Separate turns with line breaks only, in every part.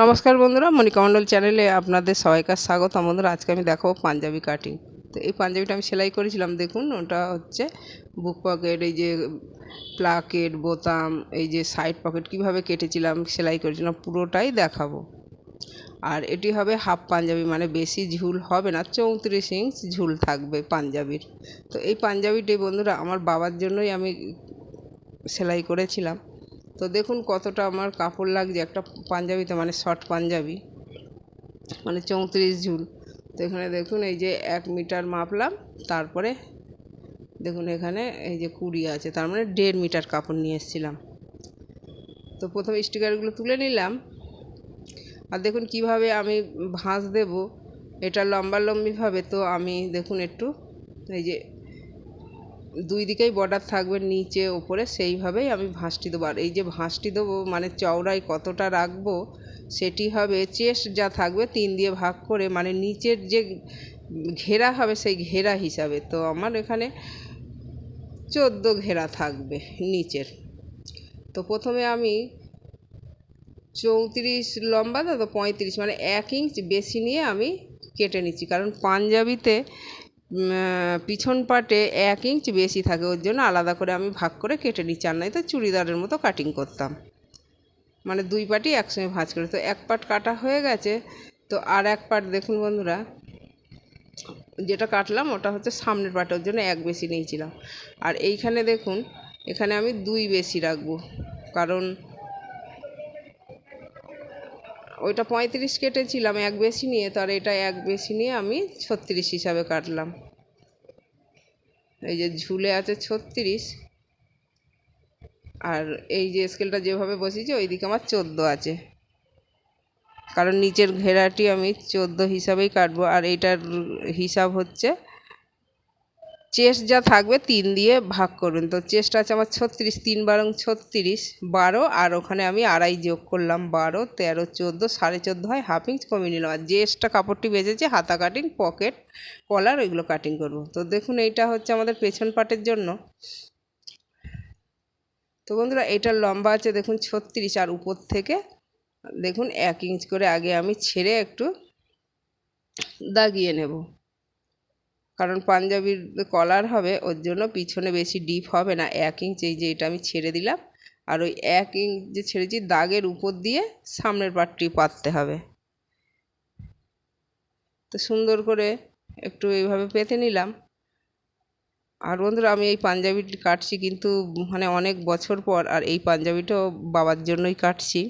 নমস্কার বন্ধুরা মনিকা মণ্ডল চ্যানেলে আপনাদের সবাইকার স্বাগত। বন্ধুরা, আজকে আমি দেখাবো পাঞ্জাবি কাটিং। তো এই পাঞ্জাবিটা আমি সেলাই করেছিলাম, দেখুন, ওটা হচ্ছে বুক পকেট এই যে প্লাকেট বোতাম, এই যে সাইড পকেট কীভাবে কেটেছিলাম, সেলাই করেছিলাম, পুরোটাই দেখাবো। আর এটি হবে হাফ পাঞ্জাবি মানে বেশি ঝুল হবে না, চৌত্রিশ ইঞ্চ ঝুল থাকবে পাঞ্জাবির। তো এই পাঞ্জাবিটি বন্ধুরা, আমার বাবার জন্যই আমি সেলাই করেছিলাম। তো দেখুন কতটা আমার কাপড় লাগছে, একটা পাঞ্জাবিতে মানে শর্ট পাঞ্জাবি মানে চৌত্রিশ ঝুল। তো এখানে দেখুন এই যে এক মিটার মাপলাম, তারপরে দেখুন এখানে এই যে কুড়ি আছে, তার মানে দেড় মিটার কাপড় নিয়ে এসেছিলাম। তো প্রথমে স্টিকারগুলো তুলে নিলাম, আর দেখুন কীভাবে আমি ভাঁজ দেব, এটা লম্বা লম্বিভাবে তো আমি দেখুন একটু এই যে দুই দিকেই বর্ডার থাকবে নিচে, ওপরে, সেইভাবেই আমি ভাঁজটি দেবো। আর এই যে ভাঁজটি দেবো মানে চওড়ায় কতটা রাখব, সেটি হবে চেস্ট যা থাকবে তিন দিয়ে ভাগ করে মানে নিচের যে ঘেরা হবে সেই ঘেরা হিসাবে। তো আমার এখানে চোদ্দ ঘেরা থাকবে নিচের। তো প্রথমে আমি চৌত্রিশ লম্বা তো পঁয়ত্রিশ মানে এক ইঞ্চ বেশি নিয়ে আমি কেটে নিচ্ছি। কারণ পাঞ্জাবিতে পিছন পাটে এক ইঞ্চ বেশি থাকে, ওর জন্য আলাদা করে আমি ভাগ করে কেটে নিচ্ছি আর নয়তো চুড়িদারের মতো কাটিং করতাম। মানে দুই পাটি একসঙ্গে ভাঁজ করে। তো এক পাট কাটা হয়ে গেছে। তো আর এক পাট দেখুন বন্ধুরা, যেটা কাটলাম ওটা হচ্ছে সামনের পাট, ওর জন্য এক বেশি নিয়েছিলাম। আর এইখানে দেখুন, এখানে আমি দুই বেশি রাখব। কারণ ওইটা পঁয়ত্রিশ কেটেছিলাম, এক বেশি নিয়ে, তো আর এটা এক বেশি নিয়ে আমি ছত্রিশ হিসাবে কাটলাম। এই যে ঝুলে আছে ছত্রিশ, আর এই যে স্কেলটা যেভাবে বসিয়েছি ওইদিকে আমার চোদ্দ আছে। কারণ নিচের ঘেরাটি আমি চোদ্দ হিসাবেই কাটবো, আর এইটার হিসাব হচ্ছে চেস্ট যা থাকবে তিন দিয়ে ভাগ করবেন তো চেস্ট আছে আমার ছত্রিশ, তিন বারং ছত্রিশ, বারো, আর ওখানে আমি আড়াই যোগ করলাম বারো, তেরো, চোদ্দ, সাড়ে চোদ্দ হয় হাফ ইঞ্চ কমিয়ে নিলাম। আর যে এক্সট্রা কাপড়টি বেজেছে হাতা কাটিং পকেট কলার ওইগুলো কাটিং করব। তো দেখুন, এইটা হচ্ছে আমাদের পেছন পাটের জন্য। তো বন্ধুরা, এইটার লম্বা আছে দেখুন ছত্রিশ, আর উপর থেকে দেখুন এক ইঞ্চ করে আগে আমি ছেড়ে একটু দাগিয়ে নেব। কারণ পাঞ্জাবির কলার হবে, ওর জন্য পিছনে বেশি ডিপ হবে না। এক ইঞ্চ এই যে এটা আমি ছেড়ে দিলাম। আর ওই এক ইঞ্চ যে ছেড়েছি, দাগের উপর দিয়ে সামনের পাটটি পাততে হবে। তো সুন্দর করে একটু এইভাবে পেতে নিলাম। আর বন্ধুরা, আমি এই পাঞ্জাবিটি কাটছি কিন্তু মানে অনেক বছর পর, আর এই পাঞ্জাবিটাও বাবার জন্যই কাটছি।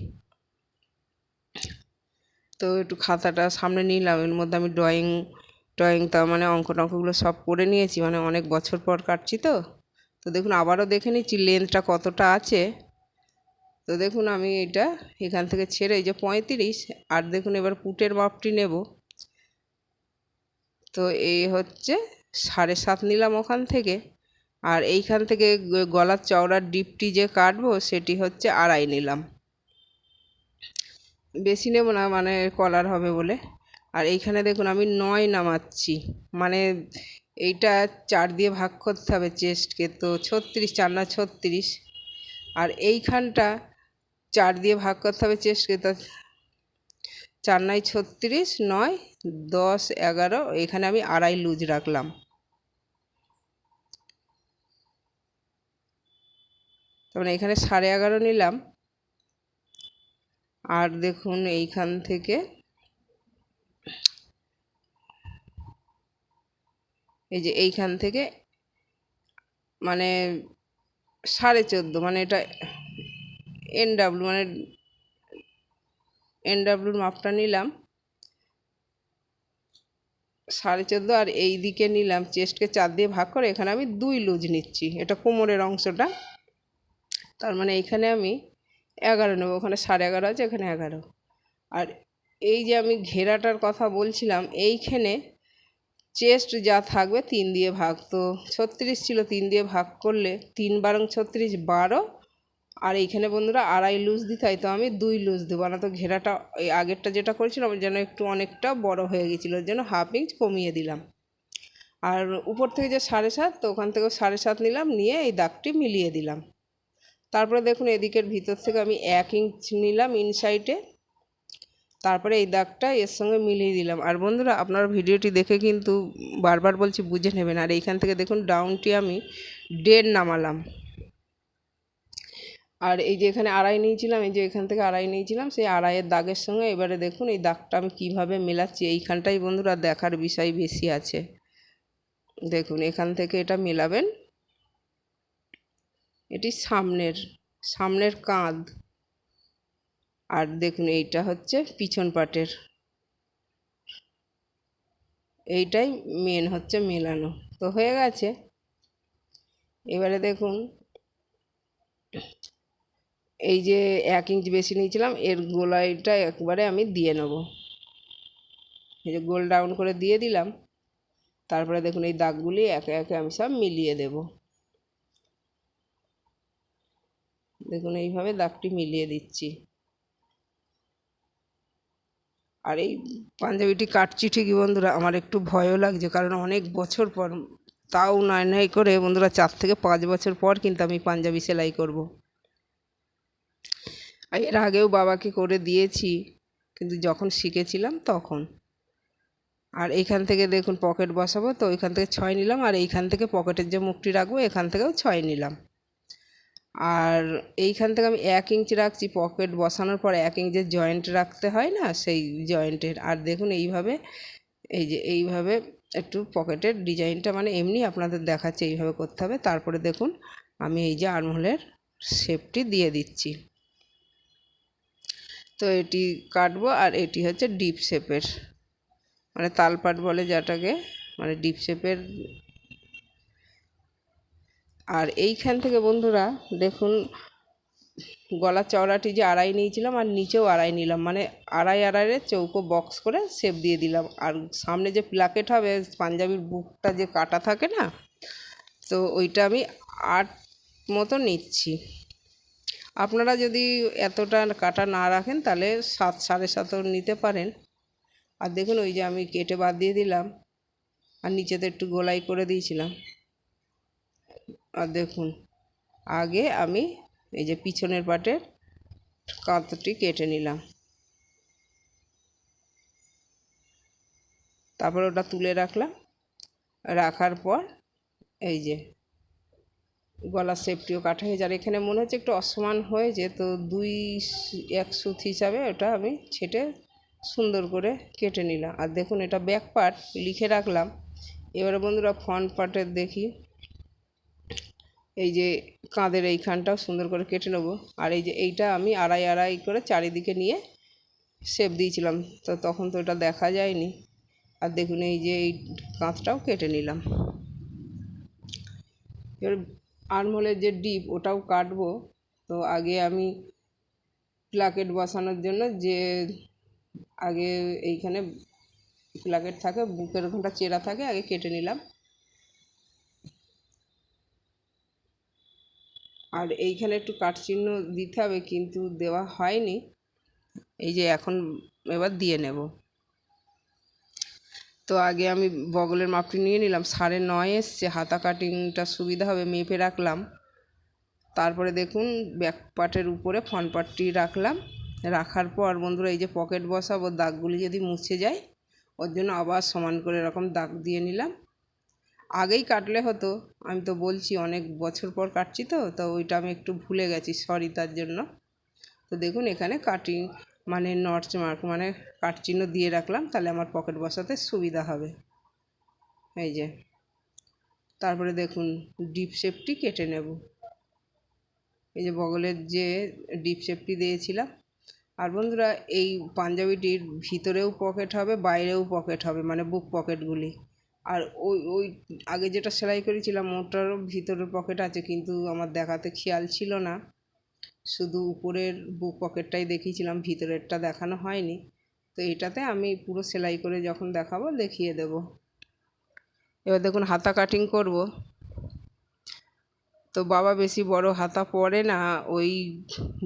তো একটু খাতাটা সামনে নিলাম, এর মধ্যে আমি ড্রয়িং ড্রয়িং তার মানে অঙ্ক টঙ্কগুলো সব করে নিয়েছি মানে অনেক বছর পর কাটছি তো। তো দেখুন, আবারও দেখে নিচ্ছি লেন্থটা কতটা আছে। তো দেখুন, আমি এটা এখান থেকে ছেড়ে, এই যে পঁয়ত্রিশ, আর দেখুন, এবার পুটের মাপটি নেব। তো এই হচ্ছে সাড়ে সাত নিলাম ওখান থেকে, আর এইখান থেকে গলার চওড়ার ডিপটি যে কাটবো, সেটি হচ্ছে আড়াই নিলাম। বেশি নেব না মানে কলার হবে বলে। আর এইখানে দেখুন আমি নয় নামাচ্ছি। মানে এইটা চার দিয়ে ভাগ করতে হবে চেস্টকে, তো ছত্রিশ, চার না ছত্রিশ। আর এইখানটা চার দিয়ে ভাগ করতে হবে চেস্টকে, তো চার নয় ছত্রিশ, নয়, দশ, এগারো, এখানে আমি আড়াই লুজ রাখলাম। তারপরে এখানে সাড়ে এগারো নিলাম। আর দেখুন এইখান থেকে এই যে এইখান থেকে মানে সাড়ে চোদ্দ মানে এটা এন ডাব্লু মানে এন ডাব্লুর মাপটা নিলাম। সাড়ে চোদ্দ আর এই দিকে নিলাম চেস্টকে চার দিয়ে ভাগ করে এখানে আমি দুই লুজ নিচ্ছি। এটা কোমরের অংশটা, তার মানে এইখানে আমি এগারো নেব, ওখানে সাড়ে এগারো আছে, এখানে এগারো। আর এই যে আমি ঘেরাটার কথা বলছিলাম, এইখানে চেস্ট যা থাকবে তিন দিয়ে ভাগ। তো ছত্রিশ ছিল, তিন দিয়ে ভাগ করলে তিন বারং ছত্রিশ বারো। আর এইখানে বন্ধুরা আড়াই লুজ দিতে হয়, তো আমি দুই লুজ দেবো। না তো ঘেরাটা ওই আগেরটা যেটা করেছিলাম যেন একটু অনেকটা বড় হয়ে গেছিল জন্য হাফ ইঞ্চ কমিয়ে দিলাম। আর উপর থেকে যে সাড়ে সাত, তো ওখান থেকেও সাড়ে সাত নিলাম, নিয়ে এই দাগটি মিলিয়ে দিলাম। তারপরে দেখুন, এদিকের ভিতর থেকে আমি এক ইঞ্চ নিলাম, ইনসাইডে। তারপরে এই দাগটা এর সঙ্গে মিলিয়ে দিলাম। আর বন্ধুরা, আপনারা ভিডিওটি দেখে কিন্তু বারবার বলছি বুঝে নেবেন। আর এইখান থেকে দেখুন ডাউনটি আমি দেড় নামালাম। আর এই যে এখানে আড়াই নিয়েছিলাম, এই যে এখান থেকে আড়াই নিয়েছিলাম, সেই আড়াইয়ের দাগের সঙ্গে এবারে দেখুন, এই দাগটা আমি কীভাবে মেলাচ্ছি। এইখানটাই বন্ধুরা দেখার বিষয় বেশি আছে। দেখুন, এখান থেকে এটা মেলাবেন। এটি সামনের সামনের কাঁধ। আর দেখুন এইটা হচ্ছে পিছন পাটের। এইটাই মেন হচ্ছে মেলানো। তো হয়ে গেছে। এবারে দেখুন, এই যে এক ইঞ্চ বেশি নিয়েছিলাম, এর গোলাইটা একবারে আমি দিয়ে নেব। এই যে গোল ডাউন করে দিয়ে দিলাম। তারপরে দেখুন এই দাগগুলি একে একে আমি সব মিলিয়ে দেব। দেখুন এইভাবে দাগটি মিলিয়ে দিচ্ছি। আর এই পাঞ্জাবিটি কাটছি ঠিকই বন্ধুরা? আমার একটু ভয়ও লাগছে, কারণ অনেক বছর পর, তাও নয় নয় করে বন্ধুরা চার থেকে পাঁচ বছর পর কিন্তু আমি পাঞ্জাবি সেলাই করব। এর আগেও বাবাকে করে দিয়েছি, কিন্তু যখন শিখেছিলাম তখন। আর এইখান থেকে দেখুন, পকেট বসাবো, তো ওইখান থেকে ছয় নিলাম, আর এইখান থেকে পকেটের যে মুখটি রাখব, এখান থেকেও ছয় নিলাম। আর এইখান থেকে আমি এক ইঞ্চি রাখছি পকেট বসানোর পর এক ইঞ্চের জয়েন্ট রাখতে হয় না, সেই জয়েন্টের আর দেখুন এইভাবে, এই যে এইভাবে একটু পকেটের ডিজাইনটা মানে এমনি আপনাদের দেখাচ্ছে, এইভাবে করতে হবে। তারপরে দেখুন আমি এই যে আর্মহোলের শেপটি দিয়ে দিচ্ছি। তো এটি কাটবো আর এটি হচ্ছে ডিপ শেপের মানে তালপাট বলে যেটাকে মানে ডিপ শেপের আর এইখান থেকে বন্ধুরা, দেখুন, গলা চওড়াটি যে আড়াই নিয়েছিলাম আর নিচেও আড়াই নিলাম। মানে আড়াই আড়াইয়ের চৌকো বক্স করে শেপ দিয়ে দিলাম। আর সামনে যে প্লাকেট হবে, পাঞ্জাবির বুকটা যে কাটা থাকে না, তো ওইটা আমি আট মতো নিচ্ছি। আপনারা যদি এতটা কাটা না রাখেন, তাহলে সাত, সাড়ে সাতও নিতে পারেন। আর দেখুন, ওই যে আমি কেটে বাদ দিয়ে দিলাম। আর নিচেতে একটু গোলাই করে দিয়েছিলাম। আর দেখুন, আগে আমি এই যে পিছনের পাটের কাঁতটি কেটে নিলাম। তারপর ওটা তুলে রাখলাম। রাখার পর এই যে গলার সেফটিও কাটা হয়েছে আর এখানে মনে হচ্ছে একটু অসমান হয়েছে তো দুই এক সুত হিসাবে ওটা আমি ছেটে সুন্দর করে কেটে নিলাম। আর দেখুন, এটা ব্যাক পার্ট লিখে রাখলাম। এবারে বন্ধুরা ফ্রন্ট পার্টের দেখি। এই যে কাঁধের এইখানটাও সুন্দর করে কেটে নেব। আর এই যে এইটা আমি আড়াই আড়াই করে চারিদিকে নিয়ে শেপ দিয়েছিলাম। তো তখন তো এটা দেখা যায়নি। আর দেখুন এই যে এই কাঁধটাও কেটে নিলাম। এবার আর্মহোলের যে ডিপ, ওটাও কাটবো। তো আগে আমি প্লাকেট বসানোর জন্য যে আগে এইখানে প্লাকেট থাকে, বুকের ওখানটা চেরা থাকে, আগে কেটে নিলাম। আর এইখানে একটু কাটচিহ্ন দিতে হবে, কিন্তু দেওয়া হয়নি। এই যে এখন এবার দিয়ে নেব। তো আগে আমি বগলের মাপটি নিয়ে নিলাম। সাড়ে নয় এসছে, হাতা কাটিংটা সুবিধা হবে, মেপে রাখলাম। তারপরে দেখুন ব্যাক পার্টের উপরে ফ্রন্ট পার্টটি রাখলাম। রাখার পর বন্ধুরা, এই যে পকেট বসাবো, দাগগুলি যদি মুছে যায়, ওর জন্য আবার সমান করে এরকম দাগ দিয়ে নিলাম। আগেই কাটলে হতো। আমি তো বলছি, অনেক বছর পর কাটছি তো তো ওইটা আমি একটু ভুলে গেছি সরি তার জন্য। তো দেখুন, এখানে কাটিং মানে নর্চ মার্ক মানে কাটচিহ্ন দিয়ে রাখলাম, তাহলে আমার পকেট বসাতে সুবিধা হবে। এই যে। তারপরে দেখুন ডিপ শেপটি কেটে নেব। এই যে বগলের যে ডিপ শেপটি দিয়েছিলাম। আর বন্ধুরা, এই পাঞ্জাবিটির ভিতরেও পকেট হবে, বাইরেও পকেট হবে মানে বুক পকেটগুলি আর ওই ওই আগে যেটা সেলাই করেছিলাম ওটারও ভিতরের পকেট আছে, কিন্তু আমার দেখাতে খেয়াল ছিল না। শুধু উপরের বুক পকেটটাই দেখিয়েছিলাম, ভিতরেরটা দেখানো হয়নি। তো এটাতে আমি পুরো সেলাই করে যখন দেখাবো দেখিয়ে দেব। এবার দেখুন, হাতা কাটিং করব। তো বাবা বেশি বড় হাতা পরে না, ওই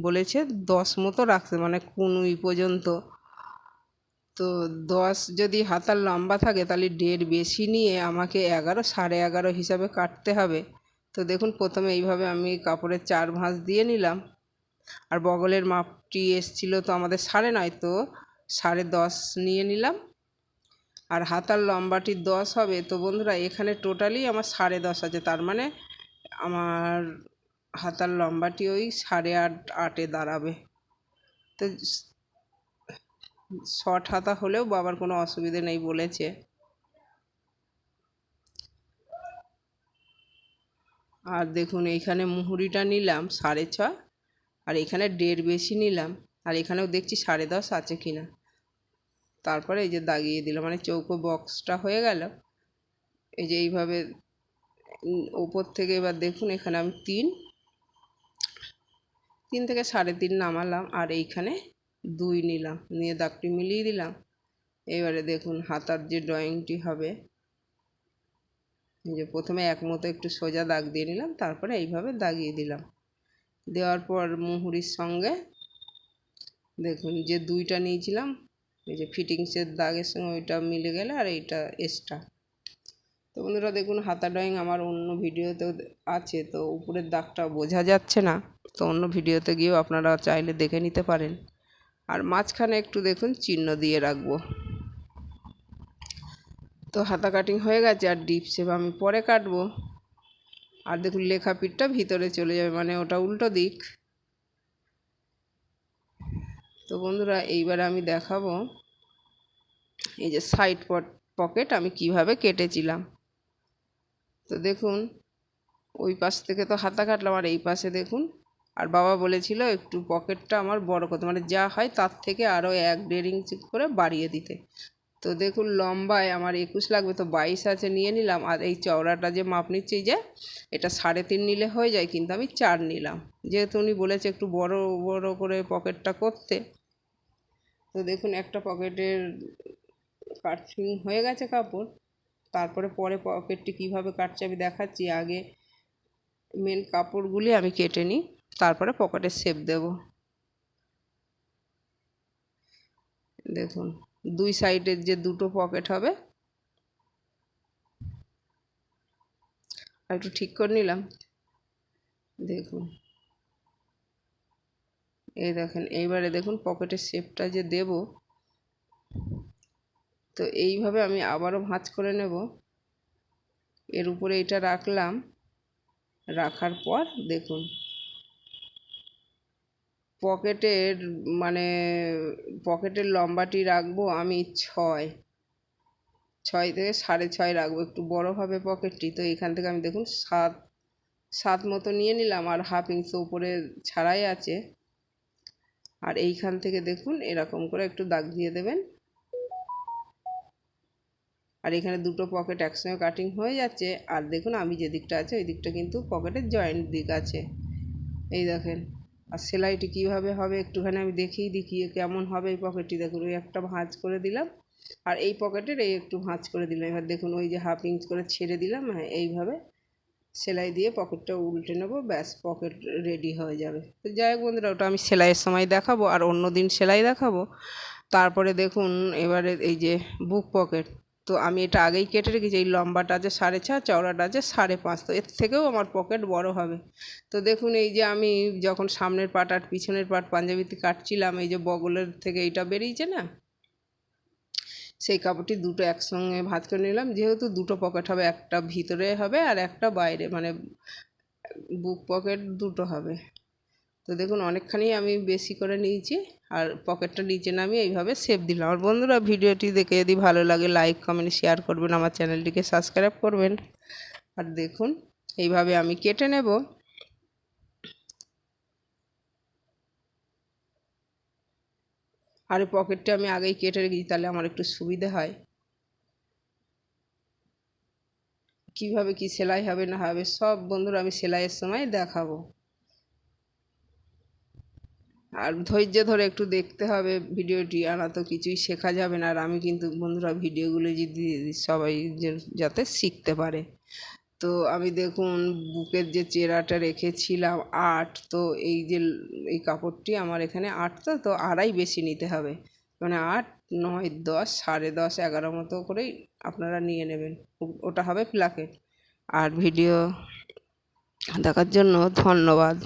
বলেছে দশ মতো রাখতে মানে কুনুই পর্যন্ত। তো দশ যদি হাতার লম্বা থাকে তাহলে দেড় বেশি নিয়ে আমাকে এগারো, সাড়ে এগারো হিসাবে কাটতে হবে। তো দেখুন, প্রথমে এইভাবে আমি কাপড়ের চার ভাঁজ দিয়ে নিলাম। আর বগলের মাপটি এসছিল তো আমাদের সাড়ে নয়, তো সাড়ে দশ নিয়ে নিলাম। আর হাতার লম্বাটি দশ হবে, তো বন্ধুরা এখানে টোটালি আমার সাড়ে দশ আছে। তার মানে আমার হাতার লম্বাটি ওই সাড়ে আট, আটে দাঁড়াবে। তো শর্ট হাতা হলেও বাবার কোনো অসুবিধে নেই বলেছে। আর দেখুন এইখানে মুহুরিটা নিলাম সাড়ে ছ আর এখানে দেড় বেশি নিলাম, আর এখানেও দেখছি সাড়ে দশ আছে কিনা। তারপরে এই যে দাগিয়ে দিলাম মানে চৌকো বক্সটা হয়ে গেল। এই যে এইভাবে ওপর থেকে এবার দেখুন, এখানে আমি তিন তিন থেকে সাড়ে তিন নামালাম, আর এইখানে দুই নিলাম, নিয়ে দাগটি মিলিয়ে দিলাম। এবারে দেখুন হাতার যে ড্রয়িংটি হবে। যে প্রথমে এক মতো একটু সোজা দাগ দিয়ে নিলাম, তারপরে এইভাবে দাগিয়ে দিলাম। দেওয়ার পর মুহুরির সঙ্গে দেখুন যে দুইটা নিয়েছিলাম, এই যে ফিটিংসের দাগের সঙ্গে ওইটা মিলে গেলে আর এইটা এক্সট্রা। তো বন্ধুরা দেখুন হাতা ড্রয়িং আমার অন্য ভিডিওতেও আছে, তো উপরের দাগটা বোঝা যাচ্ছে না, তো অন্য ভিডিওতে গিয়েও আপনারা চাইলে দেখে নিতে পারেন। আর মাঝখানে একটু দেখুন চিহ্ন দিয়ে রাখব। তো হাতা কাটিং হয়ে গেছে আর ডিপ শেপ আমি পরে কাটবো। আর দেখুন লেখা পিঠটা ভিতরে চলে যাবে মানে ওটা উল্টো দিক। তো বন্ধুরা, এইবার আমি দেখাবো এই যে সাইড পকেট আমি কীভাবে কেটেছিলাম। তো দেখুন, ওই পাশ থেকে তো হাতা কাটলাম আর এই পাশে দেখুন আর বাবা বলেছিল একটু পকেটটা আমার বড় করতে মানে যা হয় তার থেকে আরও এক দেড় ইঞ্চি করে বাড়িয়ে দিতে। তো দেখুন লম্বায় আমার একুশ লাগবে, তো বাইশ আছে, নিয়ে নিলাম। আর এই চওড়াটা যে মাপ নিচ্ছি যে, এটা সাড়ে তিন নিলে হয়ে যায়, কিন্তু আমি চার নিলাম। যেহেতু উনি বলেছে একটু বড় বড় করে পকেটটা করতে। তো দেখুন একটা পকেটের কাটিং হয়ে গেছে কাপড়। তারপরে পরে পকেটটি কীভাবে কাটছে আমি দেখাচ্ছি। আগে মেন কাপড়গুলি আমি কেটে নিই। তারপরে পকেটে শেপ দেব। দেখুন, দুই সাইডের যে দুটো পকেট হবে। একটু ঠিক করে নিলাম। দেখুন, এই দেখেন, এইবারে দেখুন পকেটের শেপটা যে দেব, তো এইভাবে আমি আবারও ভাঁজ করে নেব। এর উপরে এটা রাখলাম, রাখার পর দেখুন পকেটের মানে পকেটের লম্বাটি রাখব আমি ছয়। ছয় থেকে সাড়ে ছয় রাখব, একটু বড় হবে পকেটটি। তো এখান থেকে আমি দেখুন, সাত সাত মতো নিয়ে নিলাম আর হাফ ইঞ্চ উপরে ছাড়াই আছে। আর এইখান থেকে দেখুন, এরকম করে একটু দাগ দিয়ে দেবেন। আর এখানে দুটো পকেট একসঙ্গে কাটিং হয়ে যাচ্ছে। আর দেখুন, আমি যে দিকটা আছে, ওই দিকটা কিন্তু পকেটের জয়েন্ট দিক আছে। এই দেখেন আর সেলাইটি কীভাবে হবে একটুখানি আমি দেখিয়ে কেমন হবে এই পকেটটি দেখুন, ওই একটা ভাঁজ করে দিলাম। আর এই পকেটের এই একটু ভাঁজ করে দিলাম। এবার দেখুন, ওই যে হাফ ইঞ্চ করে ছেড়ে দিলাম। হ্যাঁ এইভাবে সেলাই দিয়ে পকেটটা উল্টে নেব, ব্যাস, পকেট রেডি হয়ে যাবে। তো যাই হোক বন্ধুরা, ওটা আমি সেলাইয়ের সময় দেখাবো, আর অন্য দিন সেলাই দেখাবো। তারপরে দেখুন, এবারে এই যে বুক পকেট। তো আমি এটা আগেই কেটে রেখেছি, এই লম্বাটা আছে সাড়ে চার, চওড়াটা আছে সাড়ে পাঁচ, তো এর থেকেও আমার পকেট বড় হবে। তো দেখুন, এই যে আমি যখন সামনের পাট আর পিছনের পাট পাঞ্জাবিতে কাটছিলাম, এই যে বগলের থেকে এইটা বেরিয়েছে না, সেই কাপড়টি দুটো একসঙ্গে ভাত করে নিলাম। যেহেতু দুটো পকেট হবে, একটা ভিতরে হবে আর একটা বাইরে মানে বুক পকেট দুটো হবে। তো দেখুন, অনেকখানি আমি বেশি করে নিয়েছি আর পকেটটা নিচে নামিয়ে এইভাবে সেভ দিলাম। আর বন্ধুরা, ভিডিওটি দেখে যদি ভালো লাগে লাইক কমেন্ট শেয়ার করবেন, আমার চ্যানেলটিকে সাবস্ক্রাইব করবেন। আর দেখুন, এইভাবে আমি কেটে নেব। আর পকেটটা আমি আগেই কেটে রেখেছি, তাহলে আমার একটু সুবিধে হয়। কীভাবে কি সেলাই হবে না হবে, সব বন্ধুরা আমি সেলাইয়ের সময় দেখাবো। আর ধৈর্য ধরে একটু দেখতে হবে, ভিডিওটি আর তো কিছুই শেখা যাবে না। আর আমি কিন্তু বন্ধুরা ভিডিওগুলো যদি সবাই যাতে শিখতে পারে। তো আমি দেখুন, বুকের যে চেরাটা রেখেছিলাম আট, তো এই যে এই কাপড়টি আমার এখানে আট তো তো আড়াই বেশি নিতে হবে। মানে আট, নয়, দশ, সাড়ে দশ, এগারো মতো করেই আপনারা নিয়ে নেবেন। ওটা হবে প্লাকেট। আর ভিডিও দেখার জন্য ধন্যবাদ।